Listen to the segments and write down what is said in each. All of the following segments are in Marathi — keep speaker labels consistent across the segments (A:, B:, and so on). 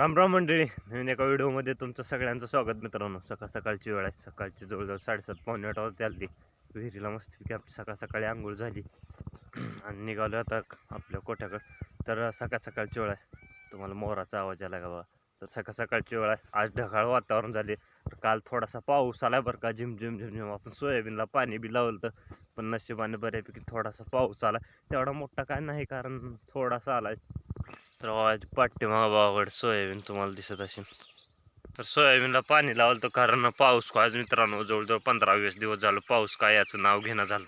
A: राम राम मंडळी नवीन एका व्हिडिओमध्ये तुमचं सगळ्यांचं स्वागत मित्रांनो. सकाळ सकाळची वेळ आहे. सकाळची जवळजवळ साडेसात पावणे आठ वाजता आली. विहिरीला मस्तपैकी आपली सकाळ सकाळी आंघोळ झाली. आणि निघालो आता आपल्या कोठ्याकडं. तर सकाळ सकाळची वेळ आहे. तुम्हाला मोराचा आवाज आला का तर सकाळ सकाळची वेळ आहे. आज ढगाळ वातावरण झाले. तर काल थोडासा पाऊस आला बरं का. झिम झिम झिम झिम आपण सोयाबीनला पाणी बी लावलं तर पण नशिबाने बऱ्यापैकी थोडासा पाऊस आला तेवढा मोठा काय नाही कारण थोडासा आला तर आज पाठीमागं बावड सोयाबीन तुम्हाला दिसत असेल. तर सोयाबीनला पाणी लावलं तर कारण पाऊस काय आज मित्रांनो जवळजवळ पंधरा वीस दिवस झालं पाऊस काय याचं नाव घेणं झालं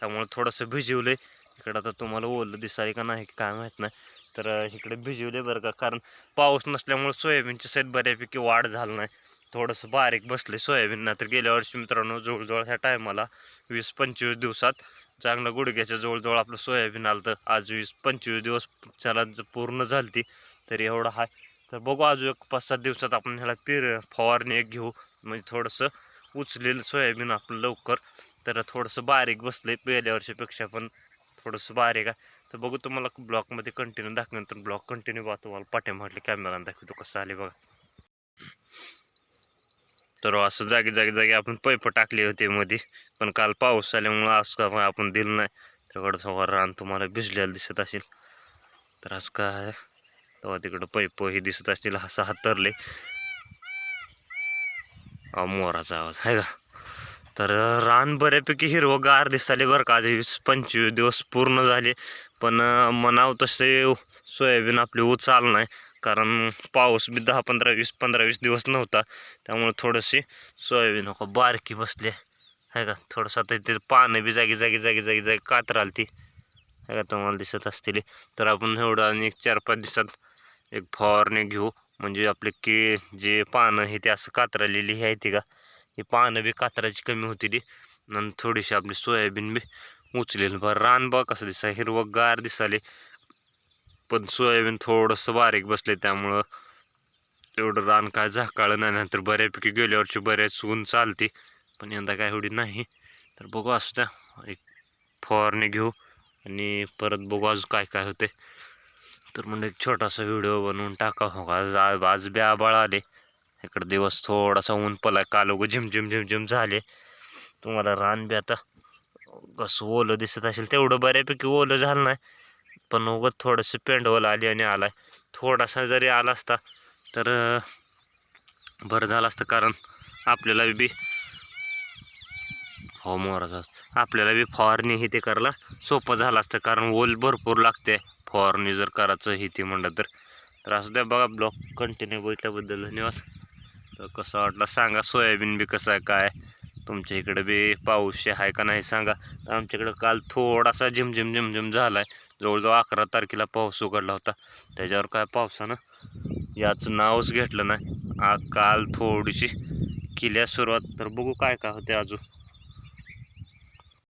A: त्यामुळे थोडंसं भिजवलं इकडं आता तुम्हाला ओलं दिसाय का नाही काय माहीत नाही. तर इकडे भिजवले बरं का कारण पाऊस नसल्यामुळे सोयाबीनची साईड बऱ्यापैकी वाढ झाली नाही. थोडंसं बारीक बसले सोयाबीन. ना तर गेल्या वर्षी मित्रांनो जवळजवळ ह्या टायमाला वीस पंचवीस दिवसात चांगलं गुडघ्याच्या जवळजवळ आपलं सोयाबीन आलं तर आज वीस पंचवीस दिवस त्याला ज- पूर्ण झालती तरी एवढं हाय. तर बघू अजून एक पाच सात दिवसात आपण ह्याला पेर फवारणी एक घेऊ. म्हणजे थोडंसं उचलेलं सोयाबीन आपलं लवकर. तर थोडंसं बारीक बसलं आहे पहिल्या वर्षापेक्षा पण थोडंसं बारीक आहे. तर बघू तुम्हाला ब्लॉकमध्ये कंटिन्यू दाखवल्यानंतर ब्लॉक कंटिन्यू बघा. तुम्हाला पाठीमागले कॅमेरा दाखवतो कसं आले बघा. तर असं जागी जागी जागी आपण पैप टाकले होते मध्ये पण काल पाऊस आल्यामुळं आज काय आपण दिलं नाही. तेवढं सगळं रान तुम्हाला भिजलेलं दिसत असेल. तर आज काय? तेव्हा तिकडं पैप हे दिसत असतील असं हातरले. मोराचा आवाज आहे का? तर रान बऱ्यापैकी हिरवंगार दिसाले बरं का. आज वीस पंचवीस दिवस पूर्ण झाले. पण मनाव म्हणावं तसे सोयाबीन आपली उचाल नाही. कारण पाऊस बी दहा पंधरा वीस पंधरा वीस दिवस नव्हता. त्यामुळे थोडीशी सोयाबीन हो बारकी बसली. आहे का थोडंसं आता ते पानं बी जागी जागी जागी जागी जागी कातराल ती आहे का तुम्हाला दिसत असतील तर आपण एवढं आणि एक चार पाच दिवसात एक फवारणी घेऊ. म्हणजे आपले की जे पानं हे ते असं कातरलेली आहे ती का? ही पानं बी कातराची कमी होती ती. आणि थोडीशी आपली सोयाबीन बी उचलेल. बरं रान बघ कसं दिसा हिरवं गार दिसाले पण सोयाबीन थोडंसं बारीक बसले त्यामुळं एवढं रान काय झाकाळं नाही. नंतर बऱ्यापैकी गेल्यावरची बऱ्याच ऊन चालते. पण यंदा काय एवढी नाही. तर बघू असू द्या. एक फवारणी घेऊ आणि परत बघू आज काय काय होते. तर म्हणजे एक छोटासा व्हिडिओ बनवून टाका हो का आज आज बी आबाळ आले. इकडं दिवस थोडासा ऊन पला काल उगं झिमझिम झिमझिम झाले. तुम्हाला रान बी आता कसं ओलं दिसत असेल तेवढं बऱ्यापैकी ओलं झालं नाही. पण उगत थोडंसं पेंडवल आली आणि आला थोडासा जरी आला असता तर बरं झालं असतं कारण आपल्याला बी हो मोराचा आपल्याला बी फवारणी ही ते करायला सोपं झालं असतं कारण ओल भरपूर लागते. फवारणी जर करायचं हे ते म्हणलं तर. तर असं द्या बघा ब्लॉक कंटिन्यू बघितल्याबद्दल धन्यवाद. तर कसं वाटलं सांगा सोयाबीन बी कसं आहे काय तुमच्या इकडे बी पाऊस आहे का नाही सांगा. तर आमच्याकडं काल थोडासा झिमझिम झिमझिम झाला आहे जवळजवळ अकरा तारखेला पाऊस उघडला होता. त्याच्यावर काय पावसानं याचं नावच घेतलं नाही. आ काल थोडीशी केल्या सुरुवात. तर बघू काय काय होते अजून.